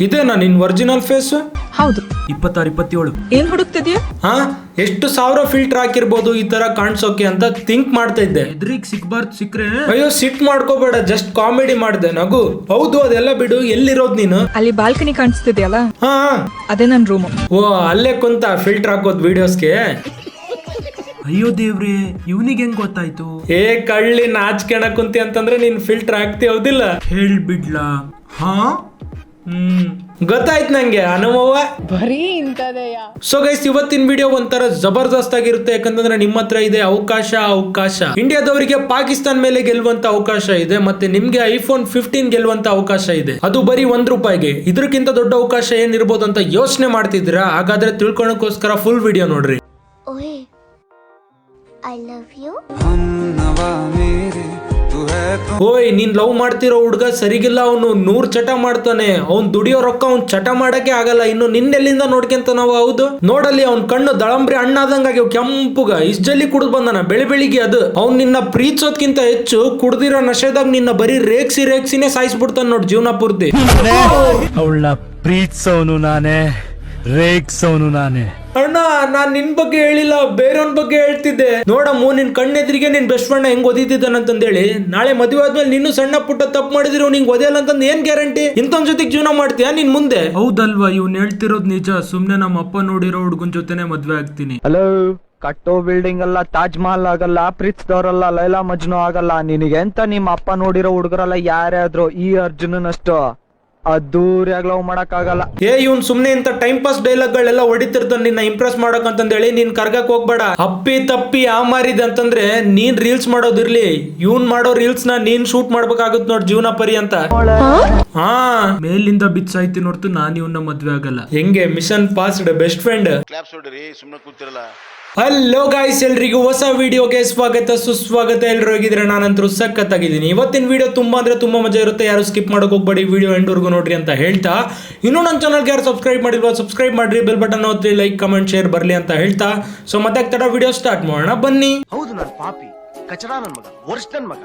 ಇದೇನಾ ನಿನ್ original face ಹೌದು. ಇಪ್ಪತ್ತಾರು ಇಪ್ಪತ್ತೇಳು. ಏನ್ ಹುಡುಕ್ತಿದ್ಯಾ? ಹಾ? ಎಷ್ಟು ಸಾವಿರ ಫಿಲ್ಟರ್ ಹಾಕಿರ್ಬೋದು ಈ ತರ ಕಾಣಿಸೋಕೆ ಅಂತ ಥಿಂಕ್ ಮಾಡ್ತಾ ಇದ್ದೆ. ಎದ್ರಿಗ್ ಸಿಕ್ಬಾರ್ದು ಸಿಕ್ರೆ? ಅಯ್ಯೋ ಸಿಟ್ ಮಾಡ್ಕೋಬೇಡ ಜಸ್ಟ್ ಕಾಮಿಡಿ ಮಾಡ್ದೆ ನಗು. ಹೌದು ಅದೆಲ್ಲ ಬಿಡು ಎಲ್ಲಿರೋದ್ ನೀನು? ಅಲ್ಲಿ ಬಾಲ್ಕನಿ ಕಾಣಿಸ್ತಿದ್ಯಲ್ಲ? ಹಾ ಅದೇ ನನ್ ರೂಮ್ ಓ ಅಲ್ಲೇ ಕುಂತ ಫಿಲ್ಟರ್ ಹಾಕೋದ್ ವಿಡಿಯೋಸ್ಗೆ ಅಯ್ಯೋ ದೇವ್ರಿ ಇವನಿಗೆ ಹೆಂಗ್ ಗೊತ್ತಾಯ್ತು? ಏ ಕಳ್ಳಿ ನಾಚ್ಕೆಣ ಕುಂತಿ ಅಂತಂದ್ರೆ ನೀನ್ ಫಿಲ್ಟರ್ ಹಾಕ್ತಿ ಹೌದಿಲ್ಲ. ಹೇಳ್ಬಿಡ್ಲಾ? ಹಾ? ಹ್ಮ್. ಗೊತ್ತಾಯ್ತು ನಂಗೆ ಅನುಭವ. ಬರೀ ಇಂಥದಯ್ಯ ಸೊ ಗೈಸ್ ಇವತ್ತಿನ ವಿಡಿಯೋ ಒಂಥರ ಜಬರ್ದಸ್ತ್ ಆಗಿರುತ್ತೆ ಯಾಕಂತಂದ್ರೆ ನಿಮ್ಮ ಹತ್ರ ಇದೆ ಅವಕಾಶ ಅವಕಾಶ. ಇಂಡಿಯಾದವರಿಗೆ ಪಾಕಿಸ್ತಾನ ಮೇಲೆ ಗೆಲ್ಲುವಂತ ಅವಕಾಶ ಇದೆ ಮತ್ತೆ ನಿಮ್ಗೆ ಐಫೋನ್ ಫಿಫ್ಟೀನ್ ಗೆಲ್ಲುವಂತ ಅವಕಾಶ ಇದೆ. ಅದು ಬರೀ ಒಂದ್ ರೂಪಾಯಿಗೆ. ಇದಕ್ಕಿಂತ ದೊಡ್ಡ ಅವಕಾಶ ಏನಿರ್ಬೋದು ಅಂತ ಯೋಚನೆ ಮಾಡ್ತಿದ್ರ ಹಾಗಾದ್ರೆ ತಿಳ್ಕೊಳಕ್ಕೋಸ್ಕರ ಫುಲ್ ವಿಡಿಯೋ ನೋಡ್ರಿ. ಐ ಲವ್ ಯು ಓಯ್ ನೀನ್ ಲವ್ ಮಾಡ್ತಿರೋ ಹುಡ್ಗ ಸರಿಗಿಲ್ಲ, ಅವನು ನೂರ್ ಚಟ ಮಾಡ್ತಾನೆ. ಅವ್ನ್ ದುಡಿಯೋ ರೊಕ್ಕ ಅವ್ನ್ ಚಟ ಮಾಡಕ್ಕೆ ಆಗಲ್ಲ. ಇನ್ನು ನಿನ್ನೆಲ್ಲಿಂದ ನೋಡ್ಕೊಂತ ನಾವು? ಹೌದು. ನೋಡಲಿ ಅವ್ನ್ ಕಣ್ಣು ದಳಂಬ್ರಿ ಹಣ್ಣಾದಂಗಾಗಿ ಕೆಂಪುಗ. ಇಷ್ಟ ಜಲ್ಲಿ ಕುಡ್ದು ಬಂದನ? ಬೆಳಿ ಬೆಳಿಗ್ಗೆ ಅದು. ಅವ್ನ್ ನಿನ್ನ ಪ್ರೀತಿಸೋದ್ಕಿಂತ ಹೆಚ್ಚು ಕುಡ್ದಿರೋ ನಶೆದಾಗ ನಿನ್ನ ಬರೀ ರೇಕ್ಸಿ ರೇಕ್ಸಿನೇ ಸಾಯಿಸ್ಬಿಡ್ತಾನ ನೋಡ್ ಜೀವನ ಪೂರ್ತಿ. ಪ್ರೀತ್ಸವನು ನಾನೇ. ರೇಗ್ಸೋನು ನಾನೇ. ಅಣ್ಣ ನಾನ್ ನಿನ್ ಬಗ್ಗೆ ಹೇಳಿಲ್ಲ ಬೇರೆಯವ್ನ ಬಗ್ಗೆ ಹೇಳ್ತಿದ್ದೆ. ನೋಡಮ್ಮ ನಿನ್ ಕಣ್ಣೆದ್ರಿಗೆ ನಿನ್ ಬೆಸ್ಟ್ ಫ್ರೆಂಡ್ ಹೆಂಗ್ ಓದಿದ್ದಾನಂತಂದೇಳಿ ನಾಳೆ ಮದುವೆ ಆದ್ಮೇಲೆ ನೀನು ಸಣ್ಣ ಪುಟ್ಟ ತಪ್ಪು ಮಾಡಿದ್ರು ನಿಂಗೆ ಓದಿಯಲ್ಲ ಅಂತಂದ್ ಏನ್ ಗ್ಯಾರಂಟಿ? ಇಂಥವ್ ಜೊತೆಗೆ ಜೀವನ ಮಾಡ್ತೀಯಾ ನಿನ್ ಮುಂದೆ? ಹೌದಲ್ವಾ ಇವ್ ಹೇಳ್ತಿರೋದ್ ನಿಜ. ಸುಮ್ನೆ ನಮ್ಮ ಅಪ್ಪ ನೋಡಿರೋ ಹುಡ್ಗನ್ ಜೊತೆನೆ ಮದ್ವೆ ಆಗ್ತೀನಿ. ಹಲೋ ಕಟ್ಟೋ ಬಿಲ್ಡಿಂಗ್ ಅಲ್ಲ ತಾಜ್ ಮಹಲ್ ಆಗಲ್ಲ ಪ್ರೀತಿಸಿದವರಲ್ಲ ಲೈಲಾ ಮಜ್ನು ಆಗಲ್ಲ. ನಿನಗೆ ಎಂತ ನಿಮ್ಮ ಅಪ್ಪ ನೋಡಿರೋ ಹುಡುಗರಲ್ಲ ಯಾರ್ಯಾದ್ರು ಈ ಅರ್ಜುನನಷ್ಟು? ಅದ್ದೂರಿಯಾಗಿ ಲವ್ ಮಾಡಕ್ ಆಗಲ್ಲ ಏ ಇವ್ನ್ ಸುಮ್ನೆ ಇಂತ ಟೈಮ್ ಪಾಸ್ ಡೈಲಾಗ್ ಗಳೆಲ್ಲ ಹೊಡಿತಿರ್ತಾನೆ ನಿನ್ನ ಇಂಪ್ರೆಸ್ ಮಾಡಕ್ ಅಂತಂದೇಳಿ ನೀನ್ ಕರ್ಗಕ್ ಹೋಗ್ಬೇಡ. ಅಪ್ಪಿ ತಪ್ಪಿ ಆ ಮಾರಿದೆ ಅಂತಂದ್ರೆ ನೀನ್ ರೀಲ್ಸ್ ಮಾಡೋದಿರ್ಲಿ ಇವ್ನ್ ಮಾಡೋ ರೀಲ್ಸ್ನ ನೀನ್ ಶೂಟ್ ಮಾಡ್ಬೇಕಾಗುತ್ತೆ ನೋಡ್ ಜೀವನ ಪರಿ ಅಂತ ಹಾ ಮೇಲಿಂದ ಐತಿ ನೋಡ್ತು ನಾನ್ ಇವನ್ನ ಮದ್ವೆ ಆಗಲ್ಲ. ಹೆಂಗೆ mission passed best friend claps ಹೊಡ್ರಿ ಸುಮ್ಮನೆ ಕೂತಿರಲ್ಲ. ಹಲೋ ಗಾಯ್ಸ್ ಎಲ್ರಿಗೂ ಹೊಸ ವಿಡಿಯೋಗೆ ಸ್ವಾಗತ ಸುಸ್ವಾಗತ. ಎಲ್ಲರೂ ಹೋಗಿದ್ರೆ ನಾನಂತರೂ ಸಖತ್ತಾಗಿದ್ದೀನಿ. ಇವತ್ತಿನ ವಿಡಿಯೋ ತುಂಬಾ ಅಂದ್ರೆ ತುಂಬಾ ಮಜಾ ಇರುತ್ತೆ. ಯಾರು ಸ್ಕಿಪ್ ಮಾಡೋಕೆ ಹೋಗ್ಬೇಡಿ. ವಿಡಿಯೋ ಎಂಡ್ವರೆಗೂ ನೋಡ್ರಿ ಅಂತ ಹೇಳ್ತಾ. ಇನ್ನೂ ನನ್ನ ಚಾನಲ್ಗೆ ಯಾರು ಸಬ್ಸ್ಕ್ರೈಬ್ ಮಾಡಿಲ್ವಾ ಸಬ್ಸ್ಕ್ರೈಬ್ ಮಾಡ್ರಿ. ಬೆಲ್ ಬಟನ್ ಒತ್ತಿ ಲೈಕ್ ಕಮೆಂಟ್ ಶೇರ್ ಬರಲಿ ಅಂತ ಹೇಳ್ತಾ. ಸೊ ಮತ್ತೆ ತಡ ವಿಡಿಯೋ ಸ್ಟಾರ್ಟ್ ಮಾಡೋಣ. ಬನ್ನಿ. ಹೌದು ನಾನು ಪಾಪಿ. ಕಚಡ ನನ್ನ ಮಗ. ವರ್ಷ ನನ್ನ ಮಗ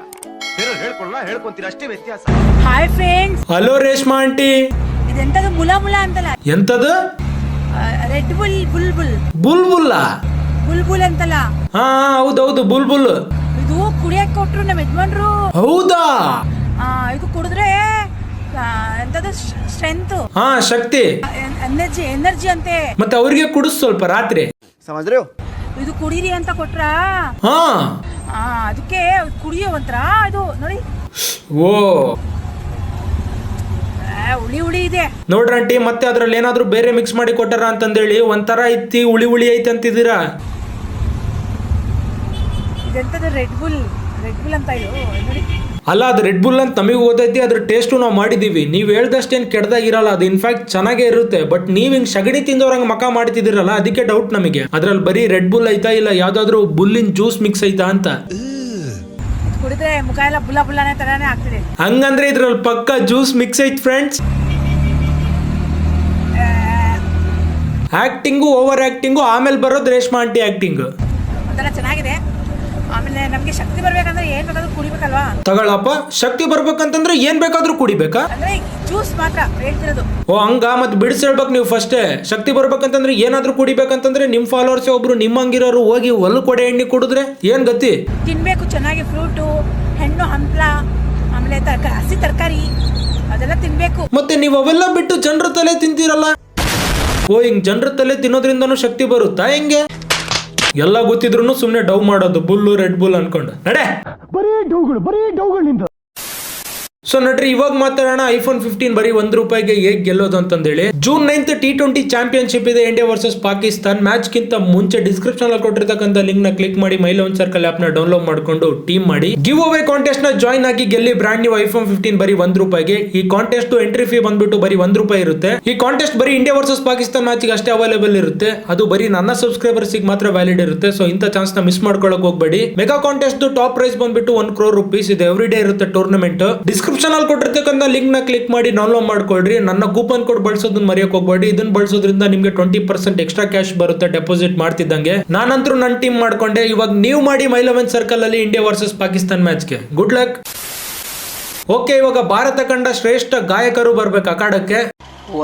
ಹೇಳ್ಕೊಳ್ಳ ಹೇಳ್ಕೊಂತೀರ? ಅಷ್ಟೇ ವ್ಯತ್ಯಾಸ. Hi friends hello Reshma aunty ಇದೆಂತದು ಮುಲಾ ಮುಲಾ ಅಂತಲ್ಲ? ಎಂತದು? Red bull bull bull bull ಬುಲ್ಲ bull bull ಅಂತಲ್ಲ? ಹಾ ಹೌದೌದು ಬುಲ್ ಬುಲ್ ಇದು ಕುಡಿಯಕ್ ಕೊಟ್ರು ನಮ್ಮ ಯಜಮಾನ್ರು. ಹೌದಾ? ಆ, ಇದು ಕುಡಿದ್ರೆ ಎಂತದ ಸ್ಟ್ರೆಂತ್ ಹಾ ಶಕ್ತಿ. ಎನರ್ಜಿ ಎನರ್ಜಿ ಅಂತೆ. ಮತ್ತೆ ಅವ್ರಿಗೆ ಕುಡಿಸ್ ಸ್ವಲ್ಪ ರಾತ್ರಿ. ಸಮಜ್ರೆ? ಇದು ಕುಡೀರಿ ಅಂತ ಕೊಟ್ರ? ಹಾ. ಆ, ಅದಕ್ಕೆ ಕುಡಿಯೋ ಒಂಥರ ಇದು ನೋಡಿ. ಓ. ಹುಳಿ ಉಳಿ ಇದೆ. ನೋಡ್ರಂಟಿ ಮತ್ತೆ ಅದ್ರಲ್ಲಿ ಏನಾದ್ರೂ ಬೇರೆ ಮಿಕ್ಸ್ ಮಾಡಿ ಕೊಟ್ಟಾರ ಅಂತಂದೇಳಿ ಒಂಥರ ಇತ್ತಿ ಉಳಿ ಉಳಿ ಐತಿ ಅಂತಿದ್ದೀರಾ? ಇದೆಂತದು ರೆಡ್ ಬುಲ್ ರೆಡ್ ಬುಲ್ ಅಂತ ಇದು ನೋಡಿ. ಅಲ್ಲ ಅದು ರೆಡ್ ಬುಲ್ ಅಂತ ನಮಗೆ ಓದೈತಿ ಅದ್ರ ಟೇಸ್ಟು ನಾವು ಮಾಡಿದೀವಿ. ನೀವು ಹೇಳ್ದಷ್ಟೇನು ಕೆಡ್ದಾಗಿರಲ್ಲ ಅದು ಇನ್ಫ್ಯಾಕ್ಟ್ ಚೆನ್ನಾಗೇ ಇರುತ್ತೆ. ಬಟ್ ನೀವು ಹಿಂಗೆ ಸಗಣಿ ತಿಂದವ್ರಂಗೆ ಮಕ ಮಾಡ್ತಿದ್ದೀರಲ್ಲ ಅದಕ್ಕೆ ಡೌಟ್ ನಮಗೆ. ಅದ್ರಲ್ಲಿ ಬರೀ ರೆಡ್ ಬುಲ್ ಐತಾ ಇಲ್ಲ ಯಾವ್ದಾದ್ರು ಬುಲ್ಲಿನ ಜ್ಯೂಸ್ ಮಿಕ್ಸ್ ಐತಾ ಅಂತ. ಕುಡಿದ್ರೆ ಮುಖ ಎಲ್ಲ ಬುಲ್ಲ ಬುಲ್ಲನೆ ತರಾನೇ ಆಗ್ತಿದೆ. ಹಂಗಂದ್ರೆ ಇದ್ರಲ್ಲಿ ಪಕ್ಕ ಜ್ಯೂಸ್ ಮಿಕ್ಸ್ ಐತ್ ಫ್ರೆಂಡ್ಸ್ ಆಕ್ಟಿಂಗು ಓವರ್ ಆಕ್ಟಿಂಗು ಆಮೇಲೆ ಬರೋದು ರೇಷ್ಮಾ ಆಂಟಿ ಆಕ್ಟಿಂಗ್ ಒಂಥರ ಚೆನ್ನಾಗಿದೆ. ಆಮೇಲೆ ನಮಗೆ ಶಕ್ತಿ ಬರ್ಬೇಕಂದ್ರೆ ಏನ್ ಬೇಕಾದ್ರೂ ಕುಡಿಬೇಕಲ್ವಾ? ತಗೊಳ್ಳಪ್ಪ ಶಕ್ತಿ ಬರ್ಬೇಕಂತಂದ್ರೆ ಏನ್ ಬೇಕಾದ್ರೂ ಕುಡಿಬೇಕಾ? ಅಂದ್ರೆ ಜ್ಯೂಸ್ ಮಾತ್ರ ಹೇಳ್ತಿರೋದು. ಓ ಹಂಗ ಮತ್ ಬಿಡಿಸಿ ಹೇಳ್ಬೇಕು ನೀವು ಫಸ್ಟೇ ಶಕ್ತಿ ಬರ್ಬೇಕಂತಂದ್ರೆ ಏನಾದ್ರೂ ಕುಡಿಬೇಕಂತಂದ್ರೆ ನಿಮ್ ಫಾಲೋವರ್ಸ್ ಒಬ್ರು ನಿಮ್ಮಂಗಿರೋರು ಹೋಗಿ ಹೊಲ ಕೊಡೆ ಎಣ್ಣೆ ಕುಡಿದ್ರೆ ಏನ್ ಗತಿ? ತಿನ್ಬೇಕು ಚೆನ್ನಾಗಿ ಫ್ರೂಟು ಹೆಣ್ಣು ಹಂಪ್ಲ ಆಮೇಲೆ ತರಕಾರಿ ಹಸಿ ತರಕಾರಿ ಅದೆಲ್ಲ ತಿನ್ಬೇಕು. ಮತ್ತೆ ನೀವು ಅವೆಲ್ಲ ಬಿಟ್ಟು ಜನರ ತಲೆ ತಿಂತೀರಲ್ಲ? ಓ ಹಿಂಗ್ ಜನರ ತಲೆ ತಿನ್ನೋದ್ರಿಂದನು ಶಕ್ತಿ ಬರುತ್ತಾ ಹೆಂಗೆ? ಎಲ್ಲ ಗೊತ್ತಿದ್ರು ಸುಮ್ನೆ ಡೌ ಮಾಡೋದು, ಬುಲ್ಲು ರೆಡ್ ಬುಲ್ ಅನ್ಕೊಂಡು. ನಡೆ! ಬರೀ ಡೌಗಳು ಬರೀ ಡೌಗಳು ನಿಂದ ಸೊ ನೋಡ್ರಿ ಇವಾಗ ಮಾತಾಡೋಣ ಐಫೋನ್ ಫಿಫ್ಟೀನ್ ಬರೀ ಒಂದ್ ರೂಪಾಯಿಗೆ ಹೇಗ್ ಗೆಲ್ಲೋದು ಅಂತಂದೇಳಿ. June ninth T twenty championship ಇದೆ ಇಂಡಿಯಾ ವರ್ಸಸ್ ಪಾಕಿಸ್ತಾನ್ ಮ್ಯಾಚ್ ಗಿಂತ ಮುಂಚೆ ಡಿಸ್ಕ್ರಿಪ್ಷನ್ ಅಲ್ಲಿ ಕೊಟ್ಟಿರ್ತಕ್ಕಂಥ ಲಿಂಕ್ನ ಕ್ಲಿಕ್ ಮಾಡಿ ಮೈ ಲೋನ್ ಸರ್ಕಲ್ ಆಪ್ನ ಡೌನ್ಲೋಡ್ ಮಾಡ್ಕೊಂಡು ಟೀಮ್ ಮಾಡಿ. ಗಿವ್ ಅವೇ ಕಾಂಟೆಸ್ಟ್ನ ಜಾಯ್ನ್ ಆಗಿ ಗೆಲ್ಲಿ ಬ್ರಾಂಡ್ ನ್ಯೂ ಐಫೋನ್ ಫಿಫ್ಟೀನ್ ಬರೀ ಒಂದ್ ರೂಪಾಯಿಗೆ. ಈ ಕಾಂಟೆಸ್ಟ್ ಎಂಟ್ರಿ ಫೀ ಬಂದ್ಬಿಟ್ಟು ಬರೀ ಒಂದ್ ರೂಪಾಯಿ ಇರುತ್ತೆ. ಈ ಕಾಂಟೆಸ್ಟ್ ಬರೀ ಇಂಡಿಯಾ ವರ್ಸಸ್ ಪಾಕಿಸ್ತಾನ್ ಮ್ಯಾಚ್ಗೆ ಅಷ್ಟೇ ಅವೈಲೇಬಲ್ ಇರುತ್ತೆ. ಅದು ಬರೀ ನನ್ನ ಸಬ್ಸ್ಕ್ರೈಬರ್ಸ್ ಮಾತ್ರ ವ್ಯಾಲಿಡ್ ಇರುತ್ತೆ. ಸೊ ಇಂಥ ಚಾನ್ಸ್ನ ಮಿಸ್ ಮಾಡ್ಕೊಳಕ್ ಹೋಗ್ಬೇಡಿ. ಮೆಗಾ ಕಾಂಟೆಸ್ಟ್ ಟಾಪ್ ಪ್ರೈಸ್ ಬಂದ್ಬಿಟ್ಟು ಒನ್ ಕ್ರೋರ್ ರುಪೀಸ್ ಇದೆ ಎವ್ರಿ ಡೇ ಇರುತ್ತೆ ಟೂರ್ನಮೆಂಟ್ ಡಿಸ್ಕ್ರಿಪ್ಷನ್ ಅಲ್ಲಿ ಕೊಟ್ಟಿರ್ತಕ್ಕಂಥ ಲಿಂಕ್ನ ಕ್ಲಿಕ್ ಮಾಡಿ ಡೌನ್ಲೋಡ್ ಮಾಡ್ಕೊಳ್ರಿ. ನನ್ನ ಕೂಪನ್ ಕೋಡ್ ಬಳಸೋದನ್ನ ಮರೆಯಕ್ ಹೋಗ್ಬೇಡಿ. ಇದನ್ನ ಬಳಸೋದ್ರಿಂದ ನಿಮಗೆ ಟ್ವೆಂಟಿ ಪರ್ಸೆಂಟ್ ಎಕ್ಸ್ಟ್ರಾ ಕ್ಯಾಶ್ ಬರುತ್ತೆ ಡೆಪಾಸಿಟ್ ಮಾಡ್ತಿದ್ದಂಗೆ. ನಾನಂತರೂ ನನ್ನ ಟೀಮ್ ಮಾಡ್ಕೊಂಡೆ. ಇವಾಗ ನೀವು ಮಾಡಿ ಮೈ ಲೆವೆನ್ ಸರ್ಕಲ್ ಅಲ್ಲಿ ಇಂಡಿಯಾ ವರ್ಸಸ್ ಪಾಕಿಸ್ತಾನ್ ಮ್ಯಾಚ್ಗೆ ಗುಡ್ ಲಕ್ ಓಕೆ ಇವಾಗ ಭಾರತ ಕಂಡ ಶ್ರೇಷ್ಠ ಗಾಯಕರು ಬರ್ಬೇಕು ಅಕಾಡಕ್ಕೆ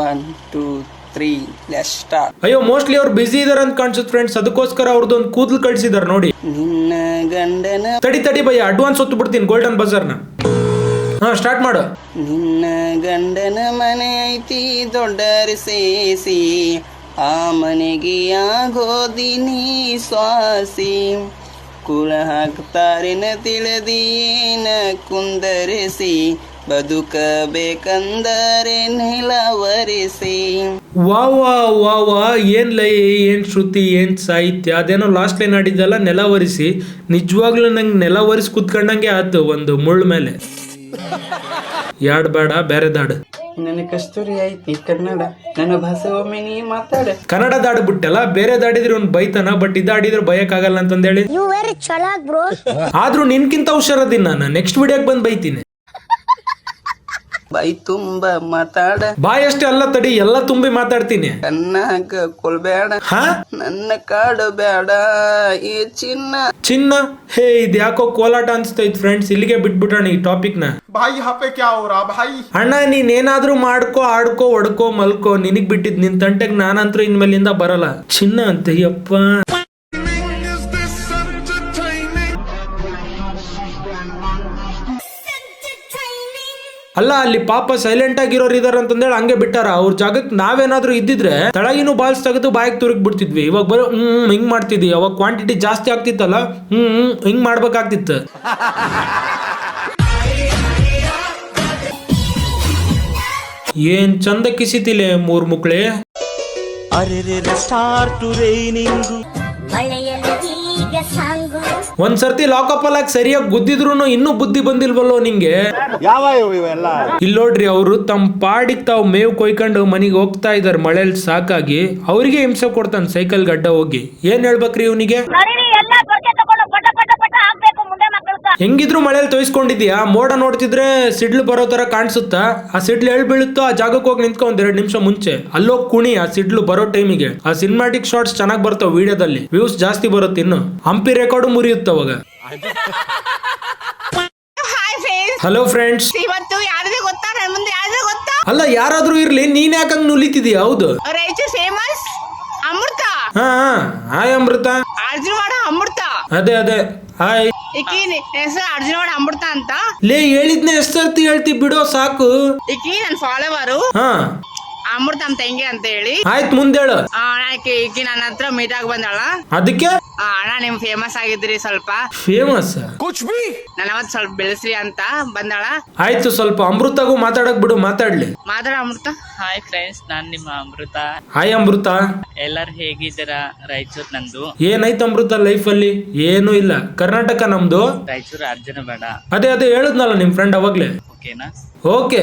ಒನ್ ಟೂ ತ್ರೀ ಅಯ್ಯೋ ಮೋಸ್ಟ್ಲಿ ಅವ್ರು ಬಿಸಿ ಇದಾರೆ ಅಂತ ಕಾಣಿಸುತ್ತೆ ಫ್ರೆಂಡ್ಸ್ ಅದಕ್ಕೋಸ್ಕರ ಅವ್ರದ್ದು ಒಂದು ಕೂದಲು ಕಳಿಸಿದಾರೆ ನೋಡಿ. ನಿನ್ನ ಗಂಡನ ತಡಿ ತಡಿ ಭಯ ಅಡ್ವಾನ್ಸ್ ಹೊತ್ತು ಬಿಡ್ತೀನಿ ಗೋಲ್ಡನ್ ಬಜಾರ್ನ ಹಾ ಸ್ಟಾರ್ಟ್ ಮಾಡು. ನಿನ್ನ ಗಂಡನ ಮನೆ ಐತಿ ದೊಡ್ಡ ಸೇಸಿ. ಆ ಮನೆಗೆ ಆಗೋದಿನಿ ಸ್ವಾಸಿ ಕುಳ ಹಾಕ್ತಾರೆನ ತಿಳಿದಿಯೇನ ಕುಂದರಿಸಿ. ಬದುಕಬೇಕಂದರೆ ನೆಲವರಿಸಿ ವಾ ವಾ ವಾ ವಾ ಏನ್ ಲೈ ಏನ್ ಶ್ರುತಿ ಏನ್ ಸಾಹಿತ್ಯ? ಅದೇನೋ ಲಾಸ್ಟ್ ಲೈನ್ ಆಡಿದ್ದಲ್ಲ ನೆಲವರಿಸಿ ನಿಜವಾಗ್ಲೂ ನಂಗೆ ನೆಲವರಿಸಿ ಒರೆಸಿ ಕುತ್ಕೊಂಡಂಗೆ ಆತು ಒಂದು ಮುಳ್ಳು ಮೇಲೆ. ಯಾಡ್ ಬೇಡ ಬೇರೆ ದಾಡು. ನನ್ನ ಕಸ್ತೂರಿ ಐತಿ ಕನ್ನಡ. ನನ್ನ ಭಾಷೆ ಒಮ್ಮೆ ನೀ ಮಾತಾಡ. ಕನ್ನಡ ದಾಡು ಬಿಟ್ಟಲ್ಲ ಬೇರೆ ದಾಡಿದ್ರೆ ಒಂದ್ ಬೈತಾನ ಬಟ್ ಇದಾಡಿದ್ರೆ ಬಯಕಾಗಲ್ಲ ಅಂತಂದೇಳಿ. ಆದ್ರೂ ನಿನ್ಕಿಂತ ಹುಷಾರದಿನ ನಾನು. ನೆಕ್ಸ್ಟ್ ವಿಡಿಯೋಗೆ ಬಂದು ಬೈತೀನಿ. ಬೈ ತುಂಬ ಮಾತಾಡ. ಬಾಯ್ ಅಷ್ಟೇ ಅಲ್ಲ ತಡಿ ಎಲ್ಲ ತುಂಬಿ ಮಾತಾಡ್ತೀನಿ. ಕಣ್ಣಾಗ ಕೊಲ್ಬೇಡ ಹಾ? ನನ್ನ ಕಾಡು ಬೇಡ ಈ ಚಿನ್ನ. ಚಿನ್ನ? ಹೇ ಇದು ಯಾಕೋ ಕೋಲಾಟ ಅನ್ಸ್ತೈತ್ ಫ್ರೆಂಡ್ಸ್ ಇಲ್ಲಿಗೆ ಬಿಟ್ಬಿಟ್ಟಣ ಈ ಟಾಪಿಕ್ನ. ಅಣ್ಣ ನೀನ್ ಏನಾದ್ರೂ ಮಾಡ್ಕೋ ಆಡ್ಕೋ ಒಡ್ಕೋ ಮಲ್ಕೋ ನಿನಗ್ ಬಿಟ್ಟಿದ್ ನಿನ್ ತಂಟೆಗ್ ನಾನಂತೂ ಇನ್ಮೇಲಿಂದ ಬರಲ್ಲ. ಚಿನ್ನ ಅಂತ ಯಪ್ಪ. ಅಲ್ಲ ಅಲ್ಲಿ ಪಾಪ ಸೈಲೆಂಟ್ ಆಗಿರೋರು ಇದಾರೆ ಅಂತಂದೇಳಿ ಹಂಗೆ ಬಿಟ್ಟಾರ. ಅವ್ರ ಜಾಗಕ್ಕೆ ನಾವೇನಾದ್ರೂ ಇದ್ದಿದ್ರೆ ತಳಗಿನೂ ಬಾಲ್ಸ್ ತೆಗೆದು ಬಾಯಿಗೆ ತುರುಗ್ ಬಿಡ್ತಿದ್ವಿ. ಇವಾಗ ಬರೋ ಹ್ಮ್ ಹಿಂಗ್ ಮಾಡ್ತಿದ್ವಿ ಅವಾಗ ಕ್ವಾಂಟಿಟಿ ಜಾಸ್ತಿ ಆಗ್ತಿತ್ತಲ್ಲ? ಹ್ಮ್ ಹ್ಮ್ ಹಿಂಗ್ ಮಾಡ್ಬೇಕಾಗ್ತಿತ್ತು. ಏನ್ ಚಂದ ಕಿಸಿತಿಲೆ ಮೂರ್ ಮುಕ್ಳೆ. ಟು ರೈನಿಂಗ್ ಸಾಂಗು ಒಂದ್ ಸರ್ತಿ ಲಾಕಪ್ ಅಲ್ಲಾಕ್ ಸರಿಯಾಗಿ ಗುದ್ದಿದ್ರು ಇನ್ನೂ ಬುದ್ಧಿ ಬಂದಿಲ್ವಲ್ಲೋ ನಿಂಗೆ? ಯಾವ ಇವೆಲ್ಲ? ಇಲ್ಲಿ ನೋಡ್ರಿ ಅವರು ತಮ್ಮ ಪಾಡಿಗ್ ತಾವು ಮೇವು ಕೊಯ್ಕೊಂಡು ಮನೆಗೆ ಹೋಗ್ತಾ ಇದಾರೆ ಮಳೆಲ್ ಸಾಕಾಗಿ ಅವ್ರಿಗೆ ಹಿಂಸೆ ಕೊಡ್ತಾನೆ ಸೈಕಲ್ ಗಡ್ಡ ಹೋಗಿ. ಏನ್ ಹೇಳ್ಬೇಕ್ರಿ ಇವನಿಗೆ? ಹೆಂಗಿದ್ರು ಮಳೆಯಲ್ಲಿ ತೋಯಿಸ್ಕೊಂಡಿದ್ಯಾ ಮೋಡ ನೋಡ್ತಿದ್ರೆ ಸಿಡ್ಲು ಬರೋ ತರ ಕಾಣಿಸುತ್ತಾ? ಆ ಸಿಡ್ಲು ಎಳ್ ಬೀಳುತ್ತೋ ಆ ಜಾಗಕ್ಕೆ ಹೋಗಿ ನಿಂತ್ಕೊ ಒಂದ್ ಎರಡು ನಿಮಿಷ ಮುಂಚೆ. ಅಲ್ಲೋ ಕುಣಿ ಆ ಸಿಡ್ಲು ಬರೋ ಟೈಮಿಗೆ. ಆ ಸಿನಿಮಾಟಿಕ್ ಶಾರ್ಟ್ಸ್ ಚೆನ್ನಾಗಿ ಬರ್ತಾವ ವಿಡಿಯೋದಲ್ಲಿ. ವ್ಯೂಸ್ ಜಾಸ್ತಿ ಬರುತ್ತೆ ಇನ್ನು. ಹಂಪಿ ರೆಕಾರ್ಡ್ ಮುರಿಯುತ್ತೆ ಅವಾಗ? ಹಲೋ ಫ್ರೆಂಡ್ಸ್ ಇವತ್ತು ಗೊತ್ತಾ? ನನ್ನ ಮುಂದೆ ಯಾರಿದೆ ಗೊತ್ತಾ? ಅಲ್ಲ ಯಾರಾದ್ರೂ ಇರ್ಲಿ ನೀನ್ ಯಾಕಂಗ್ ನುಲಿತಿದ್ಯಾ? ಹೌದು. ರೈಚೂರ್ ಫೇಮಸ್ ಅಮೃತ? ಹಾ ಹಾಯ್ ಅಮೃತ. ಅರ್ಜುನವಾಡ ಅಮೃತ. ಅದೇ ಅದೇ. ಹಾಯ್ ಈಕಿ ಹೆಸರು ಅರ್ಜುನವಾಡ ಅಮೃತ ಅಂತ. ಲೇ ಹೇಳಿದ್ನ ಎಷ್ಟ್ ಸರ್ತಿ ಹೇಳ್ತಿ ಬಿಡೋ ಸಾಕು. ಈಕಿ ನನ್ ಫಾಲೋವರು ಹಾ. ಅಮೃತ ಅಂತ ಹೆಂಗೆ ಅಂತ ಹೇಳಿ. ಆಯ್ತು ಮುಂದೇಳು ಆ, ಈಕಿ ಈಕಿ ನನ್ನ ಹತ್ರ ಮೀಟ್ ಆಗಿ ಬಂದಾಳ. ಅದಕ್ಕೆ? ಆ, ಅಣ್ಣ ನಿಮ್ ಫೇಮಸ್ ಆಗಿದ್ರಿ ಸ್ವಲ್ಪ. ಫೇಮಸ್ ನನ್ನ ಅವತ್ತು ಸ್ವಲ್ಪ ಬೆಳೆಸ್ರಿ ಅಂತ ಬಂದಾಳ. ಆಯ್ತು ಸ್ವಲ್ಪ ಅಮೃತಗೂ ಮಾತಾಡಕ್ ಬಿಡು ಮಾತಾಡ್ಲಿ. ಮಾತಾಡ ಅಮೃತ. ಹಾಯ್ ಫ್ರೆಂಡ್ಸ್ ನಾನ್ ನಿಮ್ಮ ಅಮೃತ. ಹಾಯ್ ಅಮೃತ. ಎಲ್ಲರೂ ಹೇಗಿದ್ದೀರಾ ರಾಯಚೂರ್ ನಂದು? ಏನಾಯ್ತು ಅಮೃತ ಲೈಫ್ ಅಲ್ಲಿ ಏನೂ ಇಲ್ಲ. ಕರ್ನಾಟಕ ನಮ್ದು? ರಾಯಚೂರು ಅರ್ಜುನ ಬೇಡ. ಅದೇ ಅದೇ ಹೇಳುದ್ನಲ್ಲ ನಿಮ್ ಫ್ರೆಂಡ್ ಅವಾಗ್ಲೇ. ಓಕೆನಾ? ಓಕೆ.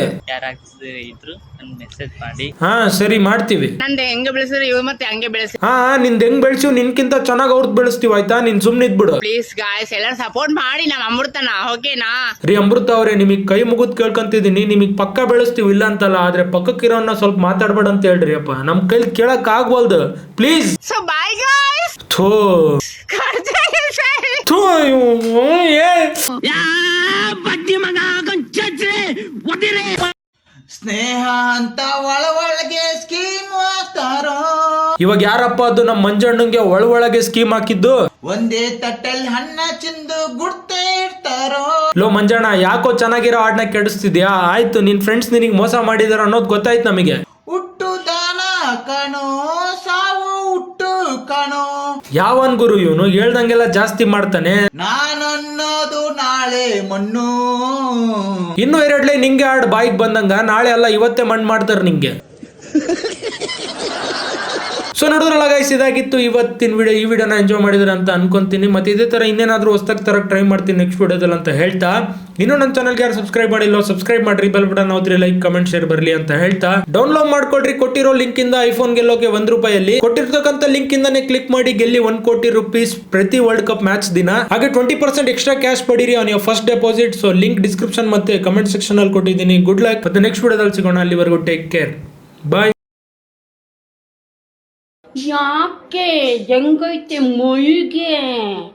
ಇದ್ರು ನನ್ ಮೆಸೇಜ್ ಮಾಡಿ. ಹಾ ಸರಿ ಮಾಡ್ತೀವಿ. ನಂದು ಹೆಂಗೆ ಬೆಳೆಸಿದ್ರೆ ಇವ್ ಮತ್ತೆ ಹಂಗೆ ಬೆಳೆಸಿ ಹಾ ಹಾ, ನಿಂದ್ ಹೆಂಗ್ ಬೆಳ್ಸಿವ್ ನಿನ್ಕಿಂತ ಚೆನ್ನಾಗ್ ಅವ್ರದ್ ಬೆಳೆಸ್ತೀವಿ ಆಯ್ತಾ? ನೀನ್ ಸುಮ್ನೆ ಇದ್ಬಿಡು. ಪ್ಲೀಸ್ ಗಾಯ್ಸ್ ಎಲ್ಲರೂ ಸಪೋರ್ಟ್ ಮಾಡಿ ನಮ್ಮ ಅಮೃತನ ಓಕೆನಾ ರೀ ಅಮೃತ ಅವ್ರೆ ನಿಮಗ್ ಕೈ ಮುಗಿದ್ ಕೇಳ್ಕೊಂತಿದೀನಿ ನಿಮಗ್ ಪಕ್ಕ ಬೆಳೆಸ್ತೀವಿ ಇಲ್ಲ ಅಂತಲ್ಲ ಆದ್ರೆ ಪಕ್ಕಕ್ಕಿರೋನ್ನ ಸ್ವಲ್ಪ ಮಾತಾಡ್ಬೇಡ ಅಂತ ಹೇಳ್ರಿ ಅಪ್ಪ. ನಮ್ ಕೈಲಿ ಕೇಳಕ್ ಆಗ್ವಲ್ದು. ಪ್ಲೀಸ್ ಸೊ ಬಾಯ್ ಗಾಯ್ಸ್ ಥೋ. ಥೋ ಇವ್ನು, ಏ. ಸ್ನೇಹ ಅಂತ ಒಳ ಒಳಗೆ ಸ್ಕೀಮ್ ಹಾಕ್ತಾರೋ? ಇವಾಗ ಯಾರಪ್ಪ ಅದು ನಮ್ಮ ಮಂಜಣ್ಣಂಗೆ ಒಳ ಒಳಗೆ ಸ್ಕೀಮ್ ಹಾಕಿದ್ದು? ಒಂದೇ ತಟ್ಟಲ್ಲಿ ಹಣ್ಣ ಚಿಂದು ಗುಡ್ತೆ ಇಡ್ತಾರೋ? ಲೋ ಮಂಜಣ್ಣ ಯಾಕೋ ಚೆನ್ನಾಗಿರೋ ಹಾಡ್ನ ಕೆಡಿಸ್ತಿದ್ಯಾ? ಆಯ್ತು ನಿನ್ ಫ್ರೆಂಡ್ಸ್ ನಿನಗೆ ಮೋಸ ಮಾಡಿದಾರ ಅನ್ನೋದು ಗೊತ್ತಾಯ್ತು ನಮಗೆ. ಹುಟ್ಟು ದಾನ ಕಣೋ ಸಾವು ಹುಟ್ಟು ಕಣೋ. ಯಾವನ್ ಗುರು ಇವನು? ಹೇಳ್ದಂಗೆಲ್ಲ ಜಾಸ್ತಿ ಮಾಡ್ತಾನೆ. ನಾನನ್ನೋದು ನಾಳೆ ಮಣ್ಣು. ಇನ್ನು ಎರಡ್ ಲೈನ್ ನಿಂಗೆ ಆಡ್ ಬಾಯಿಗೆ ಬಂದಂಗ, ನಾಳೆ ಅಲ್ಲ ಇವತ್ತೇ ಮಣ್ಣು ಮಾಡ್ತಾರೆ ನಿಂಗೆ. ಸೊ ನೋಡಿದ್ರಲ್ಲ ಗೈಸ್ ಇದಾಗಿತ್ತು ಇವತ್ತಿನ ವಿಡಿಯೋ ಈ ವಿಡಿಯೋನ ಎಂಜಾಯ್ ಮಾಡಿದ್ರೆ ಅಂತ ಅನ್ಕೊಂತೀನಿ. ಮತ್ತೆ ಇದೇ ತರ ಇನ್ನೇನಾದ್ರೂ ಹೊಸ್ದಾಗಿ ತರಕ್ಕೆ ಟ್ರೈ ಮಾಡ್ತೀನಿ ನೆಕ್ಸ್ಟ್ ವಿಡಿಯೋದಲ್ಲಿ ಅಂತ ಹೇಳ್ತಾ. ಇನ್ನು ನನ್ನ ಚಾನಲ್ಗೆ ಯಾರು ಸಬ್ಸ್ಕ್ರೈಬ್ ಮಾಡಿಲ್ಲ ಸಬ್ಸ್ಕ್ರೈಬ್ ಮಾಡ್ರಿ. ಬೆಲ್ ಬಟನ್ ಹೋದ್ರಿ ಲೈಕ್ ಕಮೆಂಟ್ ಶೇರ್ ಬರಲಿ ಅಂತ ಹೇಳ್ತಾ. ಡೌನ್ಲೋಡ್ ಮಾಡ್ಕೊಡ್ರಿ. ಕೊಟ್ಟಿರೋ ಲಿಂಕ್ ಇಂದ ಐಫೋನ್ ಗೆಲ್ಲೋಕೆ ಒಂದ್ ರೂಪಾಯಲ್ಲಿ. ಕೊಟ್ಟಿರ್ತಕ್ಕಂಥ ಲಿಂಕ್ ಇಂದಾನೆ ಕ್ಲಿಕ್ ಮಾಡಿ ಗೆಲ್ಲಿ ಒನ್ ಕೋಟಿ ರುಪೀಸ್ ಪ್ರತಿ ವರ್ಲ್ಡ್ ಕಪ್ ಮ್ಯಾಚ್ ದಿನ. ಹಾಗೆ twenty percent extra cash ಪಡೀರಿ on your first deposit so link description ಮತ್ತೆ ಕಮೆಂಟ್ ಸೆಕ್ಷನ್ ಅಲ್ಲಿ ಕೊಟ್ಟಿದ್ದೀನಿ. ಗುಡ್ ಲಕ್ ಮತ್ತೆ ನೆಕ್ಸ್ಟ್ ವಿಡಿಯೋದಲ್ಲಿ ಸಿಗೋಣ. ಅಲ್ಲಿವರೆಗೂ ಟೇಕ್ ಕೇರ್ ಬಾಯ್ ಯಾಕೆ ಹೆಂಗೈತೆ ಮುಯಿಗೆ